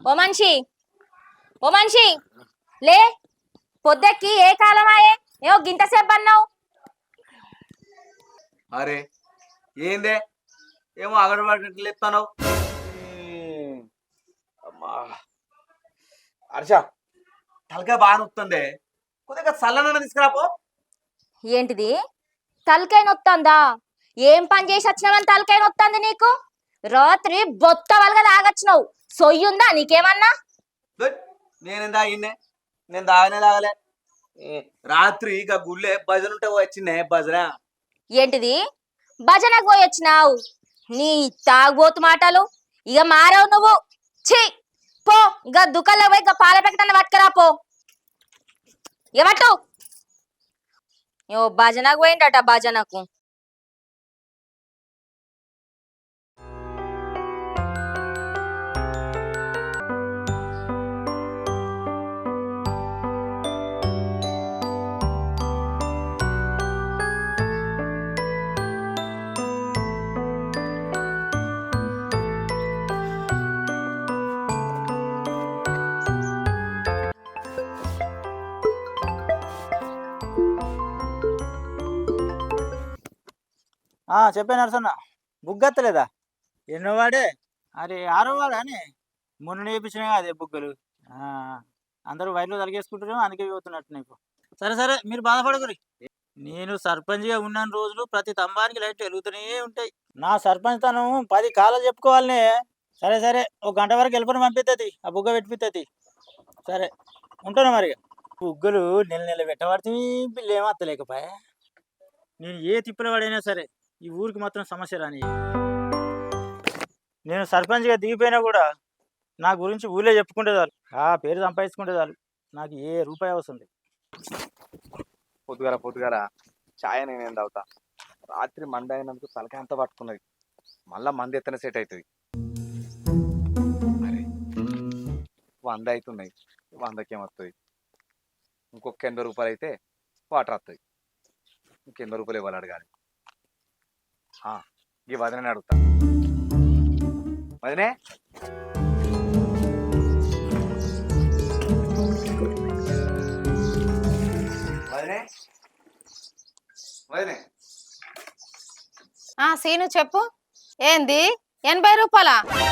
ఓ మనిషి ఓ మనిషి లే పొద్దెక్కి ఏ కాలమాయే? ఏమో గింత సేపు అన్నావు. అరే ఏందే? ఏమో అగడబడినట్లు లేపుతావు అమ్మా. హర్ష తలకాయ బాగా నొత్తుంది కొద్దిగా చల్లనన్న తీసుకురాపో. ఏంటిది? తలకాయ నొత్తందా ఏం పని చేసి వచ్చినావని తలకాయ నొత్తంది నీకు? రాత్రి బొత్త వలగ తాగొచ్చినావు. సొయ్యుందా నీకేమన్నా? నేనేం తాగిన్నే నేను తాగనే తాగలే. రాత్రి ఇక గుళ్ళే భజన ఉంటే వచ్చిందే భజన. ఏంటిది? భజనకు పోయి వచ్చినావు. నీ తాగుబోతు మాటలు. ఇక మారవు నువ్వు. ఛీ! పో ఇంకా దుకాణంలో పోయి ఇంకా పాల ప్యాకెట్ పట్టుకురా పో. ఇవ్వట్టు ఓ భజనకు పోయిండట భజనకు చెప్పే నరసన్న బుగ్గత్తలేదా? ఎన్నో వాడే. అరే ఆరో వాడా అని? మొన్న నేర్పించినా అదే బుగ్గలు. అందరూ వైర్లు తలిగేసుకుంటారు అందుకే పోతున్నట్టు నీకు. సరే సరే మీరు బాధపడకురి. నేను సర్పంచ్గా ఉన్న రోజులు ప్రతి తంబానికి లైట్ వెలుగుతూనే ఉంటాయి. నా సర్పంచ్ తనం పది కాలాలు చెప్పుకోవాలనే. సరే సరే ఒక గంట వరకు వెళ్ళిపోయి పంపిస్తుంది ఆ బుగ్గ పెట్టిపిస్తుంది సరే ఉంటాను మరి? బుగ్గలు నెల నెల పెట్టబడితే బిల్లు ఏమో అత్తలేకపోయా? నేను ఏ తిప్పలు పడైనా సరే ఈ ఊరికి మాత్రం సమస్య రాని. నేను సర్పంచ్గా దిగిపోయినా కూడా నా గురించి ఊళ్ళో చెప్పుకుంటే చాలు. ఆ పేరు సంపాదించుకుంటే చాలు. నాకు ఏ రూపాయి వస్తుంది పొద్దుగాల పొద్దుగాల ఛాయ్ నేనేం తాగుతా. రాత్రి మంద అయినందుకు తలకాయ అంతా పట్టుకున్నది. మళ్ళా మంది ఎత్తన సెట్ అవుతుంది అరే వంద అవుతున్నాయి వందకేమొస్తుంది ఇంకొక ఎనభై రూపాయలు అయితే వాటర్ వస్తుంది ఇంక ఎనభై రూపాయలు ఇవ్వాలి అడగాలి. ఈ వదిన అడుగుతా. వదినే? వదినే? వదినే? ఆ సీను చెప్పు. ఏంది? ఎనభై రూపాయల?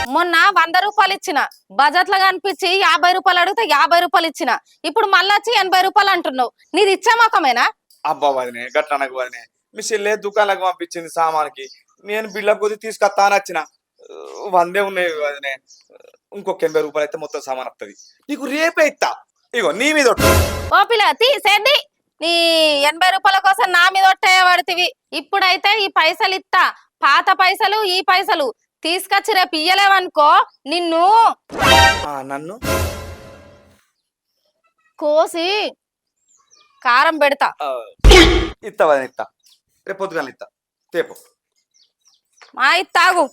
మొన్న వంద రూపాయలు ఇచ్చిన. బజెట్లో కనిపించి యాభై రూపాయలు అడిగితే యాభై రూపాయలు ఇచ్చిన. ఇప్పుడు మళ్ళీ వచ్చి ఎనభై రూపాయలు అంటున్నావు. నీది ఇచ్చే మొక్కమేనా అబ్బా వదినే గట్ల అనకు వదినే. మీ చెల్లె దుకాణాలకు పంపించింది సామాన్కి. నేను బిళ్ళ కొద్ది తీసుకొస్తా అని వచ్చిన. వందే ఉన్నాయి వదినే ఇంకొక ఎనభై రూపాయలు అయితే మొత్తం సామాన్ వస్తుంది నీకు రేపే ఇస్తా ఇగో నీ మీద. ఓ పిల్ల తీసేది నీ ఎనభై రూపాయల కోసం నా మీద ఒట్టేయ పడుతుంది ఇప్పుడైతే ఈ పైసలు ఇత్తా. పాత పైసలు ఈ పైసలు తీసుకొచ్చి రేపు ఇయ్యలేవనుకో నిన్ను నన్ను? కోసి కారం పెడతా. ఆ, ఇస్తా వదిన ఇస్తా రేపు పొద్దుగాల ఇస్తా తేపు. మా ఇత్తాగు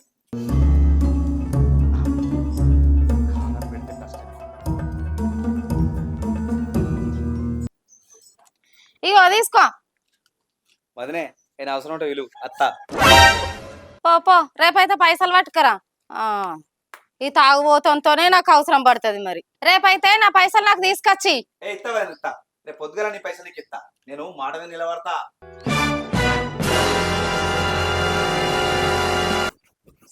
ఇగో తీసుకో. వదినే నేను అవసరం ఉంటే విలువ అత్త. పో పో రేపైతే పైసలు పట్టుకరా. ఆ, ఈ తాగుబోతంతోనే నాకు అవసరం పడుతుంది మరి. రేపైతే నా పైసలు నాకు తీసుకొచ్చి. ఏ ఇస్తా వదిన ఇస్తా రేపు పొద్దుగాల నీ పైసలు నీకు ఇస్తా నేను మాట మీద నిలబడతా.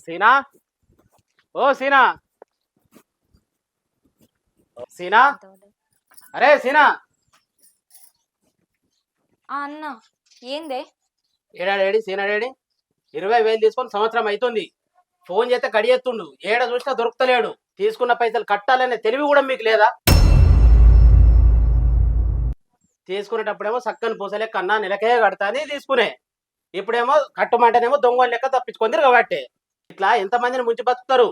సీనా? ఓ సీనా! సీనా? అరే సీనా! అన్న ఏందే? ఏడాడేడి సీనాడేడి ఇరవై వేలు తీసుకొని సంవత్సరం అవుతుంది ఫోన్ చేస్తే కడియెత్తుండు ఏడ చూసినా దొరుకుతలేడు. తీసుకున్న పైసలు కట్టాలనే తెలివి కూడా మీకు లేదా? తీసుకునేటప్పుడేమో చక్కని పూసలే కన్నా నెలకే కడతా అని తీసుకునే. ఇప్పుడేమో కట్టమంటేనేమో దొంగ లెక్క తప్పించుకొని తిరగబట్టే. ఇట్లా ఎంతమందిని ముంచి బతుకుతారు?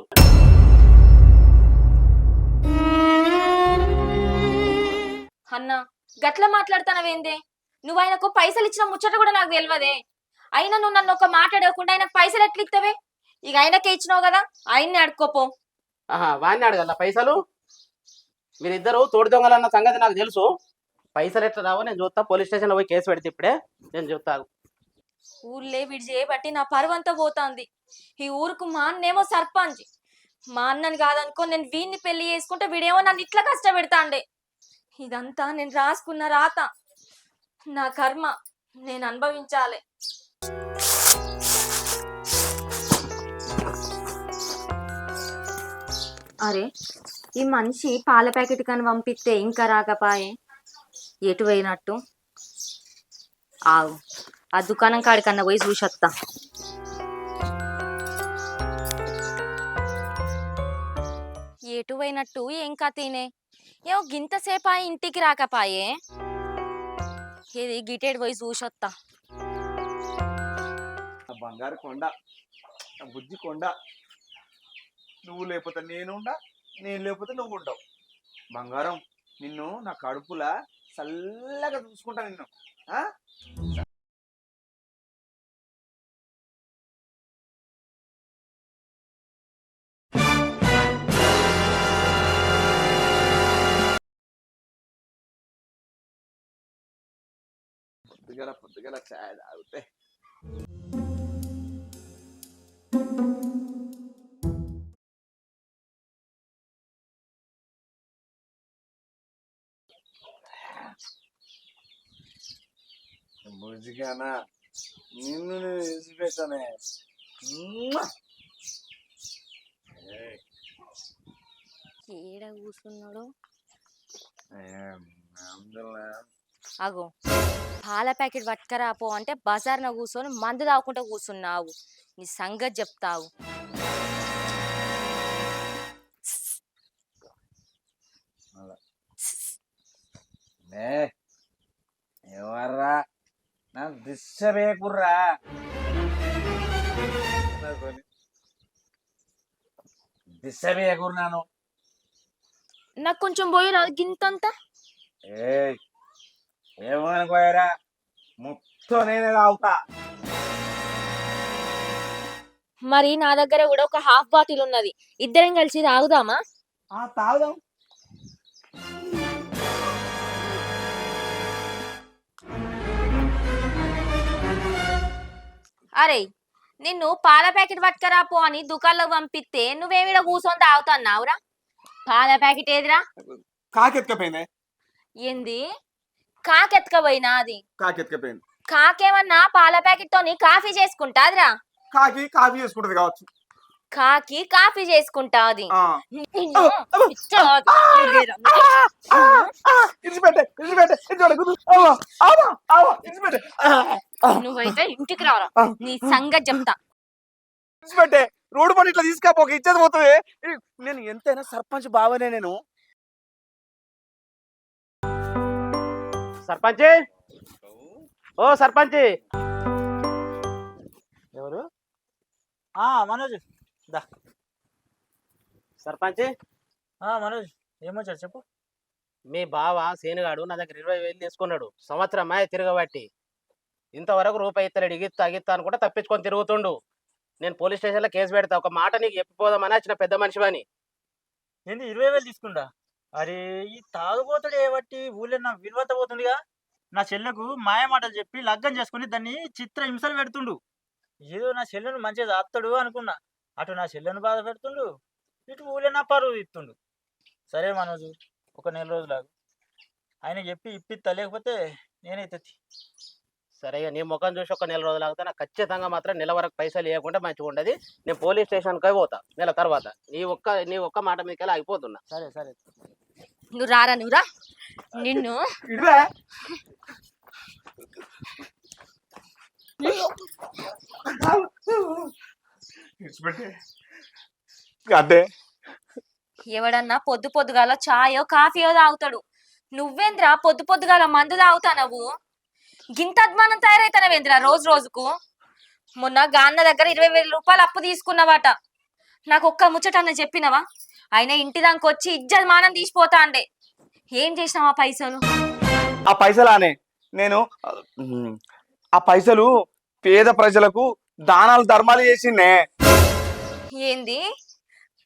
అన్న గట్ల మాట్లాడుతానవేందే? నువ్వు ఆయనకు పైసలు ఇచ్చిన ముచ్చట కూడా నాకు తెలియదే అయినా నువ్వు నన్ను ఒక మాట అడగకుండా ఆయనకు పైసలు ఎట్లా ఇస్తావే ఇక ఆయనకే ఇచ్చినావు కదా ఆయన్ని అడుక్కోపో ఆహా వాడిని అడగల పైసలు? మీరిద్దరు తోడు దొంగలన్న సంగతి నాకు తెలుసు. పైసలు ఎట్లా రావో నేను చూస్తా పోలీస్ స్టేషన్లో పోయి కేసు పెడితే ఇప్పుడే నేను చెప్తాను ఊర్లే వీడు చేయబట్టి నా పరువంతా పోతాంది. ఈ ఊరుకు మా అన్నేమో సర్పంచ్. మా అన్నని కాదనుకో నేను వీడిని పెళ్ళి చేసుకుంటే వీడేమో నన్ను ఇట్లా కష్టపెడతాండే. ఇదంతా నేను రాసుకున్న రాత. నా కర్మ నేను అనుభవించాలి. అరే ఈ మనిషి పాల ప్యాకెట్ కానీ పంపిస్తే ఇంకా రాకపాయే? ఎటు పోయినట్టు? ఆవు ఆ దుకాణం కాడికన్నా పోయి చూసొత్తా. ఎటు పోయినట్టు ఏం కథనే? ఏమో గింతసేపు ఆ ఇంటికి రాకపాయే? ఇది గిటేడు పోయి చూసొత్తా. ఆ బంగారు కొండ ఆ బుజ్జి కొండ. నువ్వు లేకపోతే నేను ఉండా నేను లేకపోతే నువ్వు ఉండవు. బంగారం నిన్ను నా కడుపులా చల్లగా చూసుకుంటా నిన్ను. ఆ? పొద్దుగల పొద్దుగల ఛాయ్ తాగితే ముజిగానా నిన్ను నేను విడిచిపెట్టానే ఏడ కూర్చున్నాడు? అగో పాల ప్యాకెట్ పట్టుకరా పో అంటే బజార్న కూర్చొని మందు తాగుకుంటూ కూర్చున్నావు. నీ సంగతి చెప్తావు. నే ఎవర్రా నాకు కొంచెం పోయిరా గింతంతా? ఏయ్ ఏమనుకోయరా? మొత్తం నేనే తాగుతా. మరి నా దగ్గర కూడా ఒక హాఫ్ బాటిల్ ఉన్నది. ఇద్దరం కలిసి తాగుదామా? ఆ తాగుదాం. అరే నిన్ను పాల ప్యాకెట్ పట్టుకరా పో అని దుకాణంలోకి పంపిస్తే నువ్వేమిడ కూర్చొని తాగుతున్నావురా? పాల ప్యాకెట్ ఏదిరా? కాకెత్తుకపోయింది. ఏంది? కాకెత్తుకపోయినా అది? కాకెత్తుకపోయింది కాకేమన్నా పాల ప్యాకెట్ తోని కాఫీ చేసుకుంటాదిరా? కాకి కాఫీ చేసుకుంటది కావచ్చు. కాకి కాఫీ చేసుకుంటాది నువ్వైతే ఇంటికి రావరా నీ సంగతి చెప్తా. రోడ్డు పని ఇట్లా తీసుకపోక ఇచ్చేది పోతుంది. నేను ఎంతైనా సర్పంచ్ బావనే నేను. సర్పంచ్? ఓ సర్పంచ్. ఎవరు? ఆ మనోజ్. దా. సర్పంచ్? మనోజ్ ఏమొచ్చారు చెప్పు. మీ బావ సేనుగాడు నా దగ్గర ఇరవై వేలు తీసుకున్నాడు. సంవత్సరం మాయ తిరగబట్టి. ఇంతవరకు రూపాయి ఇత్తలేడు ఇగిత్తా అగిత్తా అనుకుంటే తప్పించుకొని తిరుగుతుండు. నేను పోలీస్ స్టేషన్లో కేసు పెడతా ఒక మాట నీకు చెప్పిపోదామని వచ్చిన పెద్ద మనిషివని ఏంది ఇరవై వేలు తీసుకుంటా? అరే ఈ తాగుబోతుడు ఏబట్టి ఊళ్ళో నా విలువత పోతుందిగా. నా చెల్లెకు మాయ మాటలు చెప్పి లగ్గం చేసుకుని దాన్ని చిత్ర హింసలు పెడుతుండు. ఏదో నా చెల్లెను మంచిగా దాస్తాడు అనుకున్నా. అటు నా చెల్లెను బాధ పెడుతుండు ఇటు ఊళ్ళో నా పరువు ఇస్తుండు సరే మనోజు ఒక నెల రోజులాగా ఆయన చెప్పి ఇప్పిస్తా లేకపోతే నేనైతే సరే నీ ముఖం చూసి ఒక నెల రోజులు ఆగితే నాకు ఖచ్చితంగా మాత్రం నెల వరకు పైసలు ఇవ్వకుండా మంచిగా ఉండదు. నేను పోలీస్ స్టేషన్కి పోతా నెల తర్వాత. నీ ఒక్క నీ ఒక్క మాట మీదకి ఆగిపోతున్నా సరే సరే. నువ్వు రారా నువ్వు రా. నిన్ను. అదే. ఎవడన్నా పొద్దు పొద్దుగాల చాయో కాఫీయో తాగుతాడు. నువ్వేంద్రా పొద్దు పొద్దుగాల మందు తాగుతానవు? గింత అద్మానం తయారైతానవేంద్రా రోజు రోజుకు? మొన్న గాన్న దగ్గర ఇరవై వేల రూపాయలు అప్పు తీసుకున్నావాట. నాకు ఒక్క ముచ్చటన్న చెప్పినవా? ఆయన ఇంటి దానికి వచ్చి ఇజ్జత్ మానం తీసిపోతా అండే ఏం చేసినావు ఆ పైసలు? ఆ పైసలానే నేను ఉమ్, ఆ పైసలు పేద ప్రజలకు దానాలు ధర్మాలు చేసిండే. ఏంది?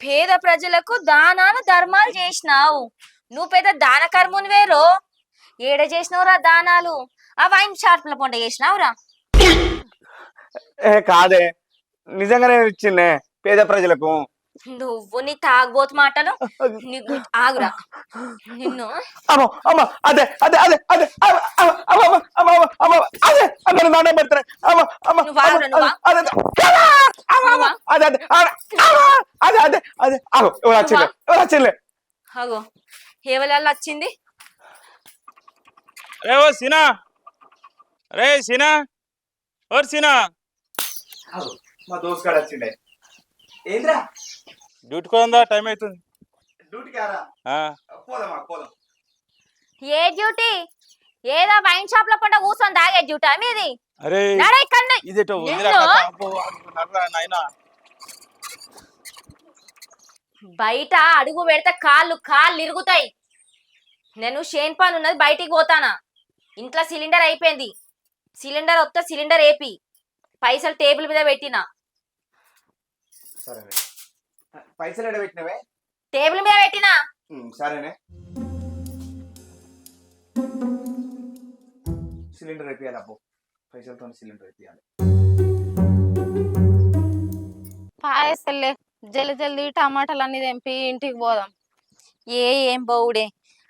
పేద ప్రజలకు దానాలు ధర్మాలు చేసినావు. నువ్వు పెద్ద దాన కర్ముని వేరు ఏడ చేసినవురా దానాలు? ఆ వైన్ షార్ప్ల పొండ చేసినావురా ఏ కాదే నిజంగానే ఇచ్చిండే పేద ప్రజలకు నువ్వు నీ తాగబోతు మాటలు నీకు ఆగురా నిన్ను అదే అదే అదే అదే అగో ఎవరెళ్ళ వచ్చింది సినా రే సినా? ఓ సినా? మా దోస్త్ గారు వచ్చిండే. ఏంద్రా? డ్యూటీకి పోయిందా? టైం అవుతుంది డ్యూటీకి ఆరా ఆ, పోదామా పోదాం. ఏ డ్యూటీ? ఏదో వైన్ షాప్లో పంట కూర్చొని తాగే డ్యూటా మీది? అరే నడే ఇక్కడ ఇదేటో బయట అడుగు పెడితే కాళ్ళు కాళ్ళు ఇరుగుతాయి. నేను షేన్ పాన్ ఉన్నది బయటికి పోతానా. ఇంట్లో సిలిండర్ అయిపోయింది. సిలిండర్ వస్తే సిలిండర్ ఏపి పైసలు టేబుల్ మీద పెట్టినా. సరేనే. పైసలు ఎడ పెట్టినవే? టేబుల్ మీద పెట్టినా. సరేనే. సిలిండర్ అయిపోయాలి అబ్బో. పైసలతో సిలిండర్ అయిపోయాలి పాయసల్లే జల్ది జల్ది టమాటాలు అన్ని తెంపి ఇంటికి పోదాం. ఏ ఏం బౌడే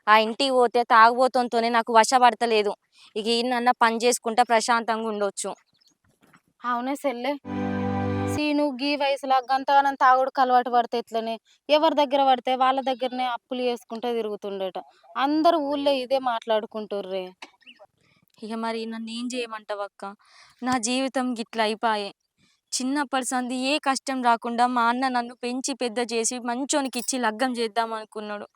ఆ ఇంటికి పోతే తాగుబోతుంతోనే నాకు వశపడతలేదు ఇక ఈయనన్న పని చేసుకుంటా ప్రశాంతంగా ఉండొచ్చు. అవునే సెల్లే. సీను గీ వయసులో గంతగానం తాగుడుకు అలవాటు పడితే ఎట్లనే? ఎవరి దగ్గర పడితే వాళ్ళ దగ్గరనే అప్పులు చేసుకుంటే తిరుగుతుండేట. అందరు ఊళ్ళో ఇదే మాట్లాడుకుంటుర్రే. ఇక మరి నన్ను ఏం చేయమంటావక్క నా జీవితం గిట్ల అయిపాయే. చిన్నప్పటి సంది ఏ కష్టం రాకుండా మా అన్న నన్ను పెంచి పెద్ద చేసి మంచోనికి ఇచ్చి లగ్గం చేద్దాం అనుకున్నాడు.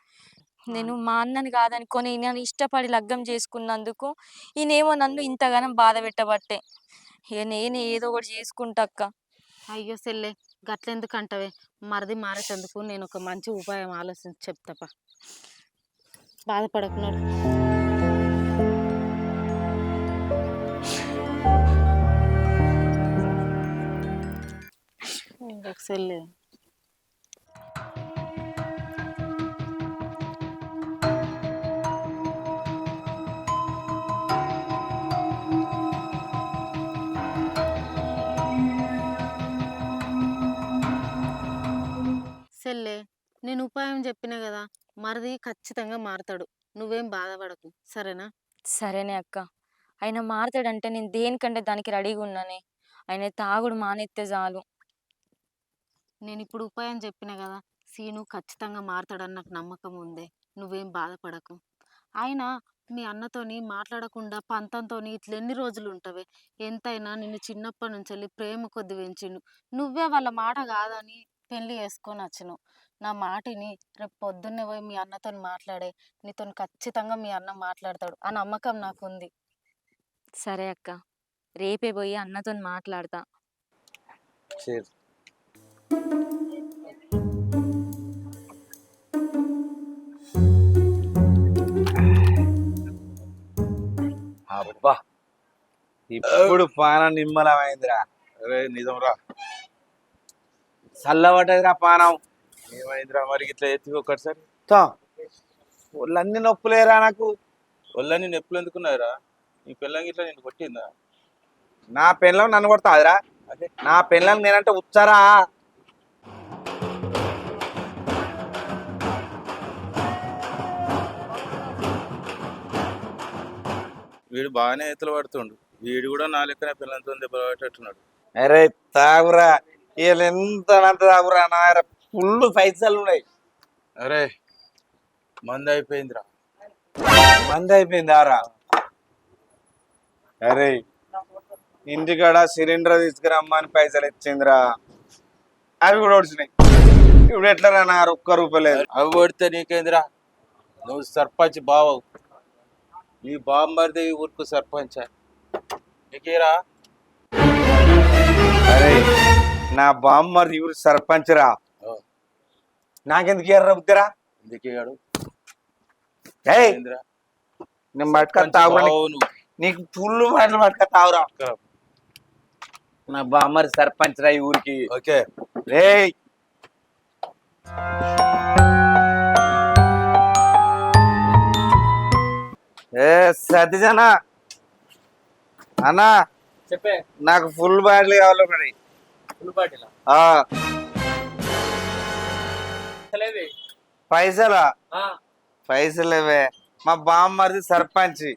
నేను మా అన్నని కాదనుకొని నేను ఇష్టపడి లగ్గం చేసుకున్నందుకు ఈయనేమో నన్ను ఇంతగానం బాధ పెట్టబట్టే. ఇక నేను ఏదో ఒకటి చేసుకుంటా అక్క అయ్యో సెల్లే గట్లెందుకు అంటవే మరిది మారేటందుకు నేను ఒక మంచి ఉపాయం ఆలోచించి చెప్తాపా. బాధపడకున్నాడు. సెల్లే సెల్లే నేను ఉపాయం చెప్పినా కదా మరిది ఖచ్చితంగా మారతాడు. నువ్వేం బాధపడకు. సరేనా? సరేనే అక్క. ఆయన మారతాడంటే నేను దేనికంటే దానికి రెడీగా ఉన్నానే. ఆయన తాగుడు మానేస్తే చాలు. నేను ఇప్పుడు ఉపాయం చెప్పిన కదా సీను ఖచ్చితంగా మారతాడని నాకు నమ్మకం ఉంది. నువ్వేం బాధపడకు. ఆయన మీ అన్నతోని మాట్లాడకుండా పంతంతోని ఇట్లా ఎన్ని రోజులు ఉంటావే ఎంతైనా నిన్ను చిన్నప్పటి నుంచి వెళ్ళి ప్రేమ కొద్ది పెంచిండు. నువ్వే వాళ్ళ మాట కాదని పెళ్ళి చేసుకొని వచ్చినావు. నా మాటిని రేపు పొద్దున్నే పోయి మీ అన్నతో మాట్లాడే నీతో ఖచ్చితంగా మీ అన్న మాట్లాడతాడు ఆ నమ్మకం నాకుంది. సరే అక్క. రేపే పోయి అన్నతో మాట్లాడతా. అబ్బా ఇప్పుడు పానం నిమ్మలమైందిరా. అరే నిజం రా చల్లబడ్డదిరా పానం. ఏమైందిరా మరి ఇట్లా ఎత్తి ఒకటిసారి తో, ఒళ్ళన్నీ నొప్పులేరా నాకు? ఒళ్ళని నొప్పులు ఎందుకున్నారా నీ పిల్లంగి ఇట్లా నేను కొట్టిందా? నా పెళ్ళం నన్ను కొడతాదిరా. నా పెళ్ళం నేనంటే ఉచ్చారా. వీడు బాగానే ఎత్తులు పడుతుండు. వీడు కూడా నా లెక్కన పిల్లలతో దెబ్బ పట్టేట్టున్నాడు అరే తాగురా. వీళ్ళు ఎంత అంత తాగురా నా ఫుల్ పైసలు ఉన్నాయి. అరే మంది అయిపోయిందిరా. మంది అయిపోయింది ఆరా అరే ఇంటికాడ సిలిండర్ తీసుకురమ్మని పైసలు ఇచ్చిందిరా. అవి కూడా వచ్చినాయి ఇప్పుడు ఎట్లా రా నా ఒక్క రూపాయి లేదు. అవి కొడితే నీకేందిరా? నువ్వు సర్పంచ్ బావవు. నీ బామ్మరిది ఈ ఊరుకు సర్పంచ్. నీకేరా? అరే నా బామ్మర్ ఇವರು సర్పంచ్ రా ఓ. నాకెందుకు ఎర్ర బుద్ధిరా? ఏందిరా? నేను పట్టుకొని తాగురా నీకు- ఫుల్ మాటలు పట్టుకొని తాగురా. నా బామ్మర్ సర్పంచ్ రా ఈ ఊరికి. ఓకే. రేయ్ ఏ సతీజన అన్నా! చెప్పే. నాకు ఫుల్ బాటిల్ కావాలి ఒకటి పైసలా పైసలు లేవే మా బామ్మది సర్పంచ్.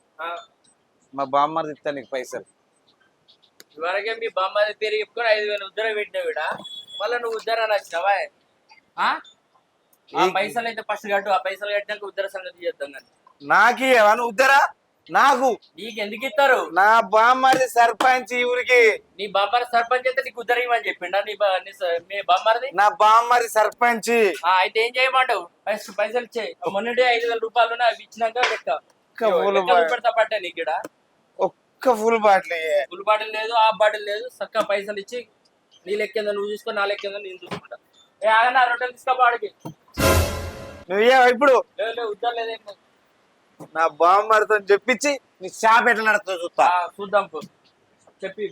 మా బామ్మది ఇస్తా నీకు పైసలు. ఇవరకే మీ బామ్మాది పేరు చెప్పుకొని ఐదు వేలు ఉద్దర పెట్టినావు ఇడ మళ్ళీ నువ్వు ఉద్దర నచ్చినావా ఆ? పైసలు అయితే ఫస్ట్ కట్టు. ఆ పైసలు కట్టినాక ఉద్దర సంగతి చేద్దాం కానీ. నాకు ఇవ్వను ఉద్దరా? నాకు నీకు ఎందుకు ఇస్తారు నా బామ్మది సర్పంచ్ ఊరికి. నీ బామ్మారి సర్పంచ్ అయితే నీకు ఉద్దర ఇవ్వని చెప్పిండా? నీ బా- నీ స- మీ బామ్మారిది? నా బామ్మది సర్పంచ్. ఆ, అయితే ఏం చేయమంటావు ఫస్ట్ పైసలు ఇచ్చేయి మొన్నటి ఐదు వేల రూపాయలు ఉన్నాయి, అవి ఇచ్చినాక లెక్క. ఒక్క ఫుల్ లెక్క పెడతా పట్టే నీకు ఇక్కడ ఒక్క ఫుల్ బాటిల్ ఇయ్యే. ఫుల్ బాటిల్ లేదు ఆ బాటిల్ లేదు చక్కగా పైసలు ఇచ్చి నీ లెక్కేందో నువ్వు చూసుకో నా లెక్కేందో నేను చూసుకుంటా. ఏ ఆగనా రొట్టెలు తీసుకోబాడికి నువ్వు ఇయ్యవా ఇప్పుడు? లేదు లేదు ఉద్దర లేదేం లేదు. నా బామ్మడితో చెప్పించి నీ షాప్ ఎట్లా నడుస్తా చూస్తా. చూద్దాం పో. చెప్పి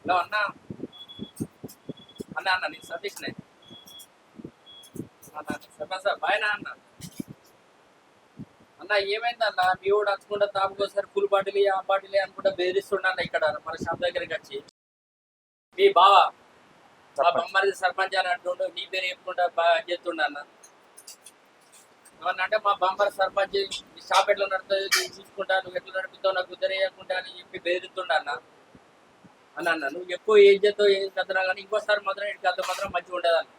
హలో అన్న. అన్న అన్న నీ సతీష్ నే. అన్న బాయ్ నా అన్న. అన్న ఏమైంది అన్న? మీ వాడు అనుకుంటా తాపుకోసారి ఫుల్ బాటిల్ ఆ బాటిల్ అనుకుంటా బెదిరిస్తుండ ఇక్కడ మన షాప్ దగ్గరికి వచ్చి. మీ బావా. మా బొమ్మది సర్పంచ్ అని అంటుండు నీ పేరు చెప్పుకుంటా బాగా చేస్తుండ అన్న. ఏమన్నా అంటే మా బంపర్ సర్పంచ్ ఈ షాప్ ఎట్లా నడుతుంది నేను చూసుకుంటా నువ్వు ఎట్లా నడుపుతావు నాకు ఉద్దరేయకుండా అని చెప్పి బెదిరిస్తుండ అన్న. అన్న అన్న నువ్వు ఎక్కువ ఏం చేస్తావు ఏం కదరా కానీ ఇంకోసారి మాత్రం ఇటు కథ మాత్రం మంచిగా ఉండదు అన్న.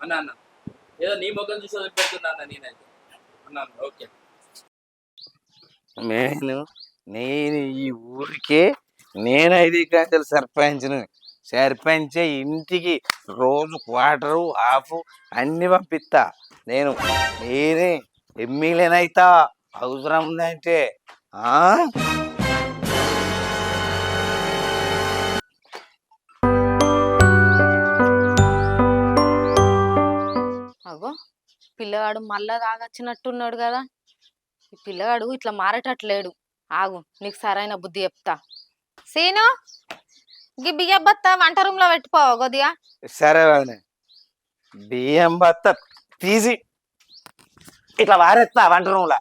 అన్న అన్న ఏదో నీ ముఖం చూసి వదిలిపెడుతున్నా అన్న నేనైతే. అన్న అన్న ఓకే. నేను నేను ఈ ఊరికే నేను ఐదు గంటలు సర్పంచ్ను. సర్పంచ్ ఇంటికి రోజు క్వార్టరు హాఫ్ అన్ని పంపిస్తా నేను నేనే ఎమ్మెల్యేనైతా అవసరం ఉందంటే ఆ? అగో పిల్లగాడు మళ్ళా తాగచ్చినట్టున్నాడు కదా ఈ పిల్లగాడు ఇట్లా మారేటట్లేడు. ఆగు నీకు సరైన బుద్ధి చెప్తా. సీను! గీ బియ్య బత్త వంట రూమ్లో పెట్టుకోవా కొద్దిగా? సరే వదినే బియ్యం బత్త తీసి ఇట్లా వారేస్తా వంట రూమ్లా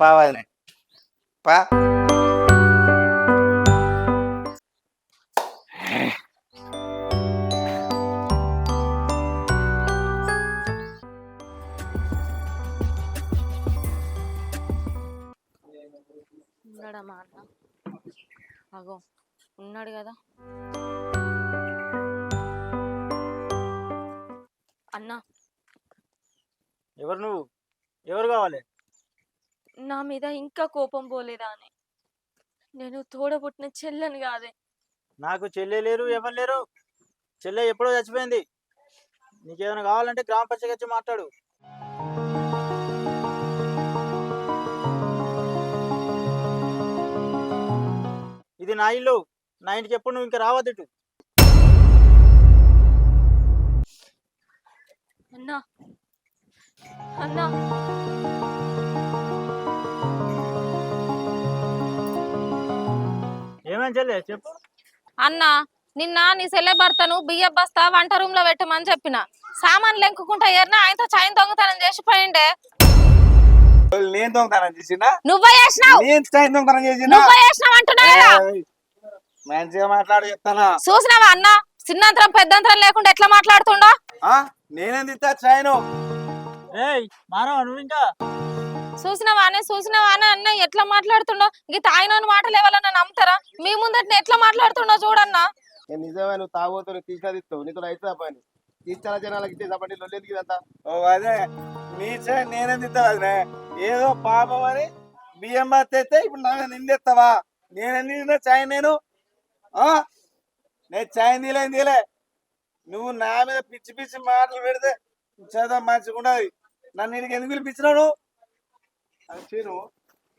పా వదినే. పా. ఉన్నాడా మా అన్న? అగో. ఉన్నాడు కదా. అన్న. ఎవరు నువ్వు? ఎవరు కావాలి? నా మీద ఇంకా కోపం పోలేదా అని. నేను తోడబుట్టిన చెల్లెని కాదే. నాకు చెల్లె లేరు ఎవరు లేరు. చెల్లె ఎప్పుడో చచ్చిపోయింది. నీకేమైనా కావాలంటే గ్రామ పంచాయతీ వచ్చి మాట్లాడు. ఇది నా ఇల్లు. నా ఇంటికి ఎప్పుడు నువ్వు ఇంకా రావద్దు ఇటు. అన్నా. అన్నా. ఏమని చెల్లె చెప్పు. అన్న నిన్న నీ సెల్లె భర్తను బియ్య బస్తా వంట రూమ్లో పెట్టమని చెప్పిన. సామాన్లు ఎంకుకుంటా ఏరినా ఆయనతో చైన్ దొంగతనం చేసి పోయిండే. నేను దొంగతనం చేసినా? నువ్వే చేసినావు. నేను స్టైల్ దొంగతనం చేసినా? నువ్వే చేసినావు అంటున్నా మంచిగా మాట్లాడి చెప్తానా? చూసినావా అన్న? చిన్నంతరం పెద్దంతరం లేకుండా ఎట్లా మాట్లాడుతుండో? ఆ? నేనేం తిత్తా చాయను ఏయ్ మానవ నువ్వు ఇంకా? చూసినావా అని చూసినావా అని అన్న ఎట్లా మాట్లాడుతుండో? గీత ఆయన మాటలు ఎవరన్నా నమ్ముతారా? మీ ముందట ఎట్లా మాట్లాడుతుండో చూడన్నా? నేను నిజమే నువ్వు తాగోతు నువ్వు తీసుకొస్తావు నీతో అవుతుందా పని తీర్చాల జనాలకి ఇచ్చే చెప్పండి లొల్లేందుకు ఇదంతా? ఓ అదే. నీ చాయ్ నేనేం అదే ఏదో పాపం అని బియ్యం బత్తేస్తే ఇప్పుడు నా నిందెత్తావా? నేనేం తిన్నా చాయ్ నేను? నేను చాయ్ తీలేని తీలే నువ్వు నా మీద పిచ్చి పిచ్చి మాటలు పెడితే చదువు మంచిగా ఉండదు. నన్ను నీకు ఎందుకు పిలిపించినావు నువ్వు?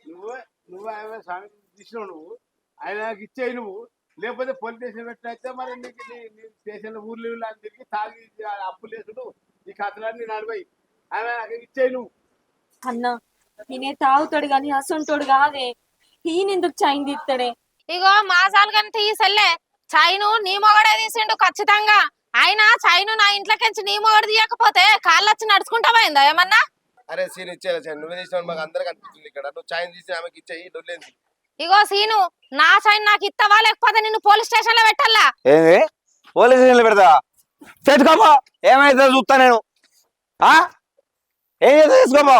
నువ్వు నువ్వు ఆయన స్వామి తీసినావు నువ్వు. ఆయనకి ఇచ్చేయి నువ్వు. లేకపోతే పోలీస్ స్టేషన్ పెట్టినైతే మరి నీకు నీ నీ స్టేషన్లో ఊర్లు అని తిరిగి తాగి అప్పులు వేసుడు ఈ కథలన్నీ నడిపోయి ఆయన నాకు ఇచ్చేయి నువ్వు. అన్నా నేనే తాగుతాడు గాని అసంటోడు కాదే. ఈయనెందుకు చైన్ తీస్తాడే? ఇగో మాసాలు కంటే ఈ సెల్లే చైను నీ మొగడే తీసిండు ఖచ్చితంగా. అయినా చైను నా ఇంట్లోకించి నీ మొగడు తీయకపోతే కాళ్ళు వచ్చి నడుచుకుంటా పోయిందా ఏమన్నా? అరే సీన్ ఇచ్చేలా చాయ్ నువ్వే తీసిన మాకు అందరికి అనిపిస్తుంది ఇక్కడ. నువ్వు చాయ్ తీసి ఆమెకి ఇచ్చేయి డొల్లేంది ఇగో సీను నా చైన్ నాకు ఇత్తవా లేకపోతే నిన్ను పోలీస్ స్టేషన్లో పెట్టాలా? ఏంది? పోలీస్ స్టేషన్లో పెడతా? పెట్టుకోమో ఏమైతే చూస్తా నేను. ఆ? ఏం చేస్తా తీసుకోమో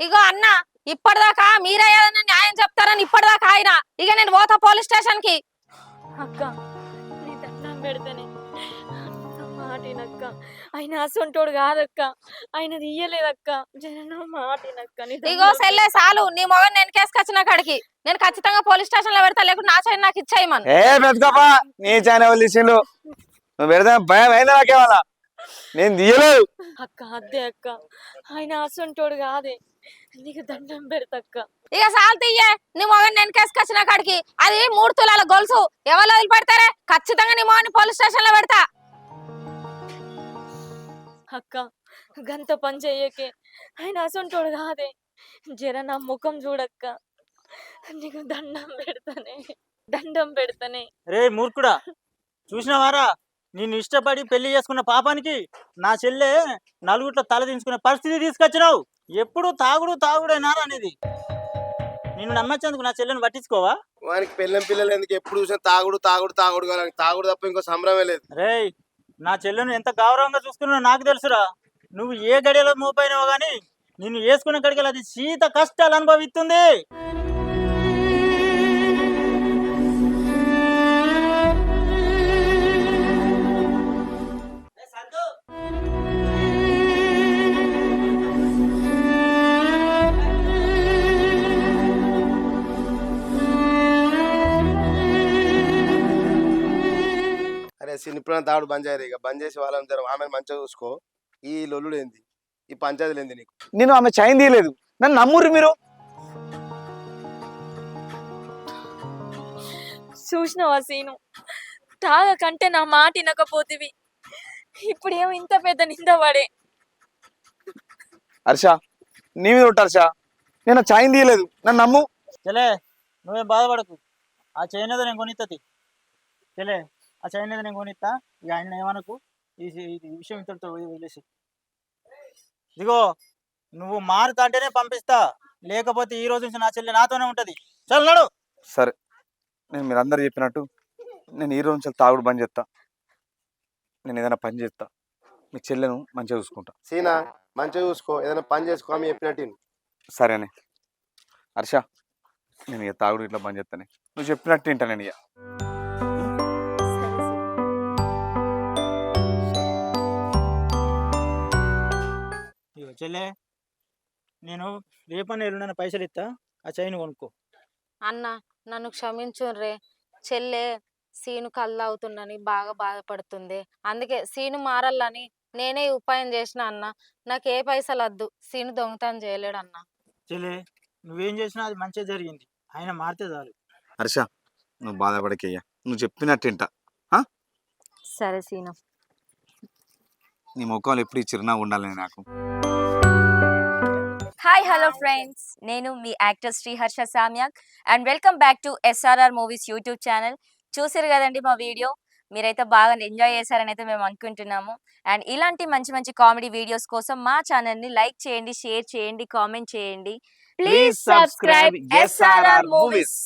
ఇగో అన్న ఇప్పటిదాకా మీరే ఏదైనా న్యాయం చెప్తారని ఇప్పటిదాకా ఆయన. ఇక నేను పోతా పోలీస్ స్టేషన్కి అక్క నీ పెడతానే. మాటినక్క. ఆయన అసొంటోడు కాదక్క. ఆయన తీయలేదక్క. జన మాటినక్క నీ దండం ఇగో సెల్లే చాలు నీ మొగన్ నేను కేసుకొచ్చిన కాడికి. నేను ఖచ్చితంగా పోలీస్ స్టేషన్లో పెడతా లేకుంటే నా చైన్ నాకు ఏ నీ తీసిండు నువ్వు పెడతా భయం అయిందా నాకేమన్నా? నేను తీయలేదు. అక్క అద్దే అక్క. ఆయన అసొంటోడు కాదే. నీకు దండం పెడతక్క. ఇక చాలు తీయే నీ మొగన్ నేను కేసుకొచ్చిన కాడికి. అది మూడు తులాల గొలుసు. ఎవరు వదిలిపెడతారే? ఖచ్చితంగా నీ మొగని పోలీస్ స్టేషన్లో పెడతా. అక్క గంత పని చెయ్యకే. ఆయన అసొంటోడు కాదే. జర నా ముఖం చూడక్క. నీకు దండం పెడతానే. దండం పెడతానే. రే మూర్ఖుడా చూసినవారా? నిన్ను ఇష్టపడి పెళ్ళి చేసుకున్న పాపానికి నా చెల్లె నలుగురిలో తల దించుకునే పరిస్థితి తీసుకొచ్చినావు. ఎప్పుడు తాగుడు తాగుడేనారా అనేది. నిన్ను నమ్మచ్చేందుకు నా చెల్లెని పట్టించుకోవా? వానికి పెళ్ళం పిల్లలు ఎందుకు? ఎప్పుడు చూసినా తాగుడు తాగుడు తాగుడు కావాలి. తాగుడు తప్ప ఇంకో సంబరమే లేదు. రేయ్ నా చెల్లెను ఎంత గౌరవంగా చూసుకున్నావు నాకు తెలుసురా. నువ్వు ఏ గడియలో మోపైనావో గానీ నిన్ను వేసుకున్న గడిగలు అది శీత కష్టాలు అనుభవిస్తుంది. ఇప్పుడు తాగుడు బంద్ చేయరు ఇక. బంద్ చేసి వాళ్ళని జర ఆమె మంచిగా చూసుకో. ఈ లొల్లుడు ఏంది? ఈ పంచాయతీలు ఏంది నీకు? నేను ఆమె చైన్ తీయలేదు. నన్ను నమ్మురు మీరు? చూసినావా సీను? తాగకంటే నా మాట వినకపోతివి. ఇప్పుడేమో ఇంత పెద్ద నింద పడే. హర్ష నీ మీద ఉంటా హర్ష. నేను ఆ చైన్ తీయలేదు. నన్ను నమ్ము. చెలే నువ్వేం బాధపడకు. ఆ చైన్ ఏదో నేను కొనిస్తుంది చెలే. ఆ చైన్ ఏదో నేను కొనిస్తా ఇక ఆయన ఏమనకు? ఈ విషయం ఇంతటితో వదిలేసి. ఇదిగో నువ్వు మారుతాంటేనే పంపిస్తా. లేకపోతే ఈ రోజు నుంచి నా చెల్లె నాతోనే ఉంటది. చల్లడు సరే. నేను మీరు అందరు చెప్పినట్టు నేను ఈ రోజు నుంచి తాగుడు బంద్ చేస్తా నేను ఏదైనా పని చేస్తా మీ చెల్లెను మంచిగా చూసుకుంటా. సీనా మంచిగా చూసుకో. ఏదైనా పని చేసుకో ఆమె చెప్పినట్టు. సరేనే హర్ష నేను ఇక తాగుడు ఇట్లా బంద్ చేస్తానే నువ్వు చెప్పినట్టు వింటా నేను ఇక. చెల్లె నేను రేపని ఎల్లుండని పైసలు ఇస్తా ఆ చైన్ కొనుక్కో. అన్న నన్ను క్షమించు రే చెల్లె సీను కళ్ళు అవుతుందని బాగా బాధపడుతుంది. అందుకే సీను మారాలని నేనే ఈ ఉపాయం చేసిన అన్న. నాకు ఏ పైసలు వద్దు. సీను దొంగతనం చేయలేడు అన్న చెల్లె నువ్వేం చేసినా అది మంచిగా జరిగింది. ఆయన మారితే చాలు. హర్ష నువ్వు బాధపడకయ్యా. నువ్వు చెప్పినట్టు వింటా. సరే సీను. నీ ముఖంలో ఎప్పుడు ఈ చిరునవ్వు ఉండాలని నాకు? హాయ్ హలో ఫ్రెండ్స్ నేను మీ actor Sriharsha Samyak and welcome back to S R R movies YouTube channel. చూసారు కదండి మా వీడియో? మీరైతే బాగా ఎంజాయ్ చేశారని అయితే మేము అనుకుంటున్నాము. అండ్ ఇలాంటి మంచి మంచి కామెడీ వీడియోస్ కోసం మా ఛానల్ని లైక్ చేయండి షేర్ చేయండి కామెంట్ చేయండి. Please subscribe SRR movies